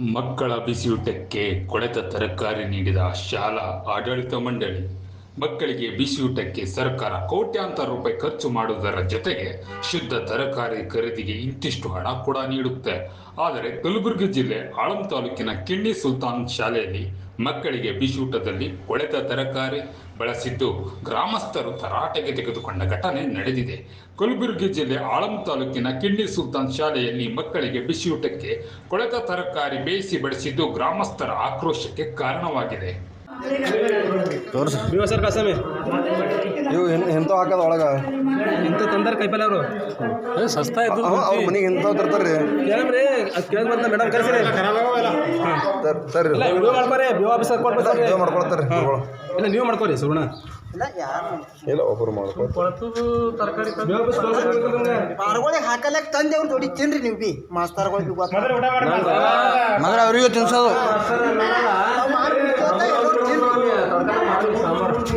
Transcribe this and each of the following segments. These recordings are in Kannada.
ಮಕ್ಕಳ ಬಿಸಿಯೂಟಕ್ಕೆ ಕೊಳೆತ ತರಕಾರಿ ನೀಡಿದ ಶಾಲಾ ಆಡಳಿತ ಮಂಡಳಿ. ಮಕ್ಕಳಿಗೆ ಬಿಸಿಯೂಟಕ್ಕೆ ಸರ್ಕಾರ ಕೋಟ್ಯಾಂತರ ರೂಪಾಯಿ ಖರ್ಚು ಮಾಡುವುದರ ಜೊತೆಗೆ ಶುದ್ಧ ತರಕಾರಿ ಖರೀದಿಗೆ ಇಂತಿಷ್ಟು ಹಣ ಕೂಡ ನೀಡುತ್ತೆ. ಆದರೆ ಕಲಬುರಗಿ ಜಿಲ್ಲೆ ಆಳಂ ತಾಲೂಕಿನ ಕಿಣ್ಣಿ ಸುಲ್ತಾನ್ ಶಾಲೆಯಲ್ಲಿ ಮಕ್ಕಳಿಗೆ ಬಿಸಿಯೂಟದಲ್ಲಿ ಕೊಳೆತ ತರಕಾರಿ ಬಳಸಿದ್ದು ಗ್ರಾಮಸ್ಥರು ತರಾಟೆಗೆ ತೆಗೆದುಕೊಂಡ ಘಟನೆ ನಡೆದಿದೆ. ಕಲಬುರಗಿ ಜಿಲ್ಲೆ ಆಳಂ ತಾಲೂಕಿನ ಕಿಣ್ಣಿ ಸುಲ್ತಾನ್ ಶಾಲೆಯಲ್ಲಿ ಮಕ್ಕಳಿಗೆ ಬಿಸಿಯೂಟಕ್ಕೆ ಕೊಳೆತ ತರಕಾರಿ ಬೇಯಿಸಿ ಬಳಸಿದ್ದು ಗ್ರಾಮಸ್ಥರ ಆಕ್ರೋಶಕ್ಕೆ ಕಾರಣವಾಗಿದೆ. ತೋರ್ಸ. ನೀವು ಸರ್ ಕಸಮಿ. ಇವು ಎನ್ ಹಾಕೋದು ಹಾಕದ ಒಳಗ. ಇಂಥ ತಂದಾರ ಕೈಪಲ್ಲೆ ಅವರು. ಸಸ್ತಾ ಇದ್ದು ಅವ ಅವ್ರ ಮನೆಗೆ ಎಂತ ತರ್ತಾರ್ರಿ. ಕೇಳ್ರಿ ಅದು ಕೇಳಿ ಮೇಡಮ್ ಕರ್ಸಿರಿ ತರ್ ತರ್ರಿ. ಇಲ್ಲ ವಿಡಿಯೋ ಮಾಡ್ಕೊರಿ ಬಿ ಆಫೀಸರ್ ಕೊಟ್ಬಿಡ್ತಾರೆ ಇದು ಮಾಡ್ಕೊಳ್ತಾರ್ರಿ ಇಲ್ಲ ನೀವು ಮಾಡ್ಕೊರಿ ಸುಗುಣ ಇಲ್ಲ ಒಬ್ಬರು ಮಾಡ್ಕೊಳ್ತಾರೆ ಹಾಕಲಕ್ಕೆ ತಂದೆ ಅವ್ರು ನೋಡಿ ತಿನ್ರಿ ನೀವು ಬಿ. ಮಾಸ್ತರ್ಗಳಿಗೆ ಮದ್ರ ಅವ್ರಿಗೂ ತಿನ್ಸೋದು.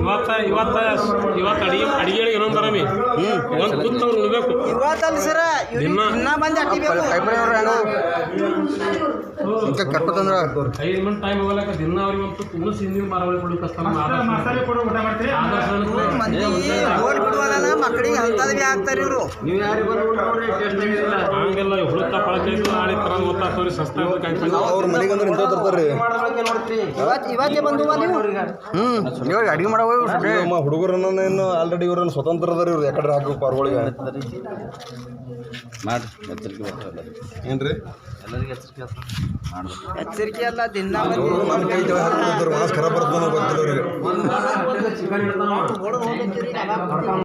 ಇವತ್ತ ಇವತ್ತ ಇವತ್ತು ಅಡಿಗೆ ಅಡಿಗೆ ಇನ್ನೊಂದು ಬರಮಿ ಒಂದು ಕುತ್ತು ಅವ್ರು ಉಳ್ಬೇಕು ಇವತ್ತಲ್ಲ ಸರ ಇನ್ನ ಬಂದು ಅಟ್ಟಿ ಬೇಕು. ಐದು ಮಿನಿಟ್ ಟೈಮ್ ಹೋಗಲಕ್ಕ ದಿನ ಅವ್ರಿಗೆ ಒಂದು ತುಳು ಮಾರಾವಳಿ ಓಡ್ ಮಕ್ಕಳಿಗೆ ಅಂತದ್ ಬಿ ಹಾಕ್ತಾರ ಇವ್ರು. ಹಂಗೆಲ್ಲ ಹುಡುಕ ಪಳಕೆ ನಾಳೆ ತರ ಗೊತ್ತಾಗ್ತವ್ರಿ ಸಸ್ತಾ ಅವ್ರ ಮನೆಗೆ ಅಂದ್ರೆ ಇಂಥ ತರ್ತಾರ್ರಿ ಇವತ್ ಇವತ್ತೇ ಬಂದು ನೀವು? ಹ್ಮ್. ಇವಾಗ ಅಡಿಗೆ ಮಾಡವ ಹುಡುಗರನ್ನ ಇನ್ನು ಆಲ್ರೆಡಿ ಇವ್ರನ್ನ ಸ್ವತಂತ್ರ ಅದಾರ ಇವ್ರು ಯಾಕಡೆ ಹಾಕೋ ಪಾರ್ಗಳಿಗೆ. ಏನ್ರಿ? ಎಚ್ಚರಿಕೆ ಅಲ್ಲ ದಿನ ನಮ್ಮ ಕೈ ಹಾಕ್ಬಿಡ್ತಾರೆ ಖರಾಬ್ ಬರ್ತದೆ ಗೊತ್ತಿಲ್ಲ ಅವ್ರಿಗೆ.